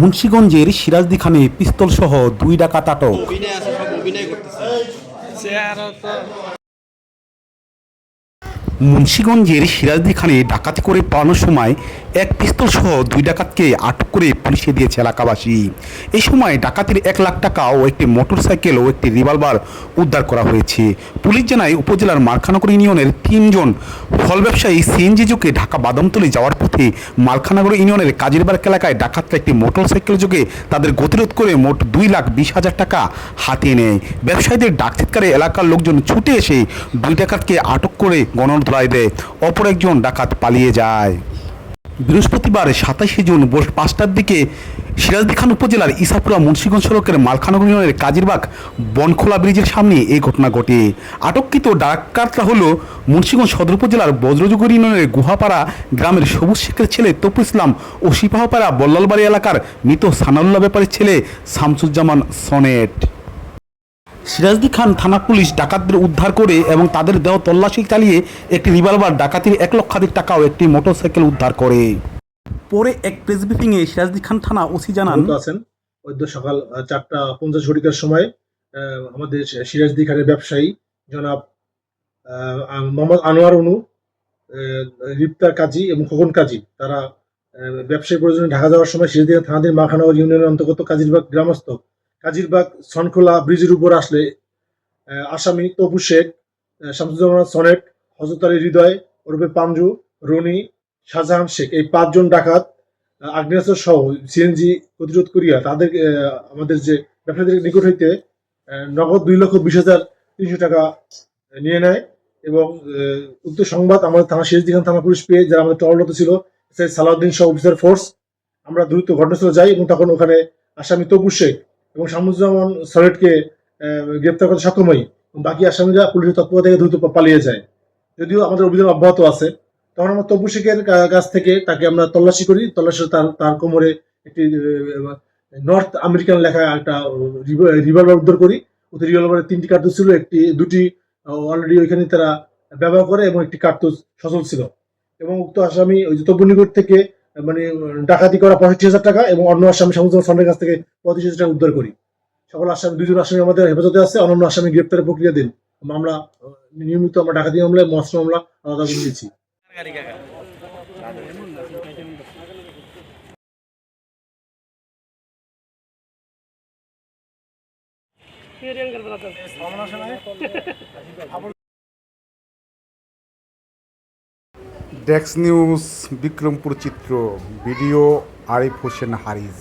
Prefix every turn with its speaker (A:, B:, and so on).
A: মুন্সীগঞ্জের সিরাজদি খানে পিস্তল সহ দুই ডাকাত আটক। মুন্সীগঞ্জের সিরাজদি খানে ডাকাতি করে পালানোর সময় এক পিস্তল সহ দুই ডাকাতকে আটক করে পুলিশে দিয়েছে এলাকাবাসী। এই সময় ডাকাতির এক লাখ টাকা ও একটি মোটরসাইকেল ও একটি রিভলভার উদ্ধার করা হয়েছে। পুলিশ জানায় উপজেলার মালখানগর ইউনিয়নের তিনজন ফল ব্যবসায়ী সিএনজি যোগে ঢাকা বাদামতলি যাওয়ার পথে মালখানগর ইউনিয়নের কাজিরবার এলাকায় ডাকাতরা একটি মোটরসাইকেল যোগে তাদের গতিরোধ করে মোট দুই লাখ বিশ হাজার টাকা হাতিয়ে নেয়। ব্যবসায়ীদের ডাক চিৎকারে এলাকার লোকজন ছুটে এসে দুই ডাকাতকে আটক করে গণধরায় দেয়। অপর একজন ডাকাত পালিয়ে যায়। বৃহস্পতিবার সাতাশে জুন ভোর পাঁচটার দিকে সিরাজদি খান উপজেলার ইসাপুরা মুন্সিগঞ্জ সড়কের মালখানগর ইউনিয়নের কাজিরবাগ বনখোলা ব্রিজের সামনে এই ঘটনা ঘটে। আটককৃত ডাকাতরা হল মুন্সিগঞ্জ সদর উপজেলার বজ্রযুগর ইউনিয়নের গুহাপাড়া গ্রামের সবুজ শেখের ছেলে তপু ইসলাম ও সিপাহপাড়া বল্লালবাড়ি এলাকার মৃত সানাউল্লাহ ব্যাপারের ছেলে শামসুজ্জামান সনেট। সিরাজদি খান থানা পুলিশ ডাকাতদের উদ্ধার করে এবং তাদের দেহ তল্লাশি চালিয়ে একটি রিভলভার ডাকাতির এক লক্ষাধিক টাকা ও একটি মোটরসাইকেল উদ্ধার করে। পরে এক প্রেস ব্রিফিংয়ে সিরাজদি খান থানা ওসি জানান
B: আছেন? বৈদ্য সকাল চারটা পঞ্চাশ ঘটিকার সময় আমাদের সিরাজদি খানের ব্যবসায়ী জনাব মোহাম্মদ আনোয়ার অনু রিপ্তার কাজী এবং খোকন কাজী, তারা ব্যবসায়ী প্রয়োজনে ঢাকা যাওয়ার সময় সিরাজদি থানাধীন মাখানগর ইউনিয়নের অন্তর্গত কাজিরবাগ গ্রামস্থ কাজিরবাগ সনখোলা ব্রিজের উপর আসলে আসামি তপু শেখ শামসুজ্জামান সনেট হজরত আলী হৃদয়, ওরফে পাঞ্জু, রনি, শাহজাহান শেখ, এই পাঁচজন ডাকাত আগ্নেয়াস্ত্র সহ সিএনজি প্রতিরোধ করিয়া তাদের আমাদের যে ব্যবসায়ীদের নিকট হইতে নগদ দুই লক্ষ বিশ হাজার তিনশো টাকা নিয়ে নেয় এবং উক্ত সংবাদ আমাদের থানা শেষ দিঘান থানা পুলিশ পেয়ে, যারা আমাদের টহলরত ছিল সালাউদ্দিন সহ অফিসার ফোর্স, আমরা দ্রুত ঘটনাস্থলে যাই এবং তখন ওখানে আসামি তবু শেখ এবং শামুজ্জামান সরেটকে গ্রেপ্তার করতে সক্ষম হই বাকি আসামিরা পুলিশের তৎপরতা থেকে দ্রুত পালিয়ে যায়। যদিও আমাদের অভিযান অব্যাহত আছে, তখন আমরা তবু শেখের কাছ থেকে তাকে আমরা তল্লাশি করি। তল্লাশি তার তার কোমরে একটি নর্থ আমেরিকান লেখা একটা রিভলভার উদ্ধার করি। ওতে রিভলভারের তিনটি কার্তুজ ছিল, একটি, দুটি অলরেডি ওইখানে তারা ব্যবহার করে এবং একটি কার্তুজ সচল ছিল। এবং উক্ত আসামি ওই তবু নিকট থেকে মানে ডাকাতি করা পঁয়ষট্টি হাজার টাকা এবং অন্য আসামি সমুদ্র ফান্ডের কাছ থেকে পঁয়ত্রিশ হাজার টাকা উদ্ধার করি। সকল আসামি দুজন আসামি আমাদের হেফাজতে আছে অন্যান্য আসামি গ্রেপ্তারের প্রক্রিয়া দিন। মামলা নিয়মিত আমরা ডাকাতি মামলায় মস্ত মামলা আলাদা করে দিয়েছি।
A: ডেক্স নিউজ বিক্রমপুর চিত্র ভিডিও আরিফ হোসেন হারিস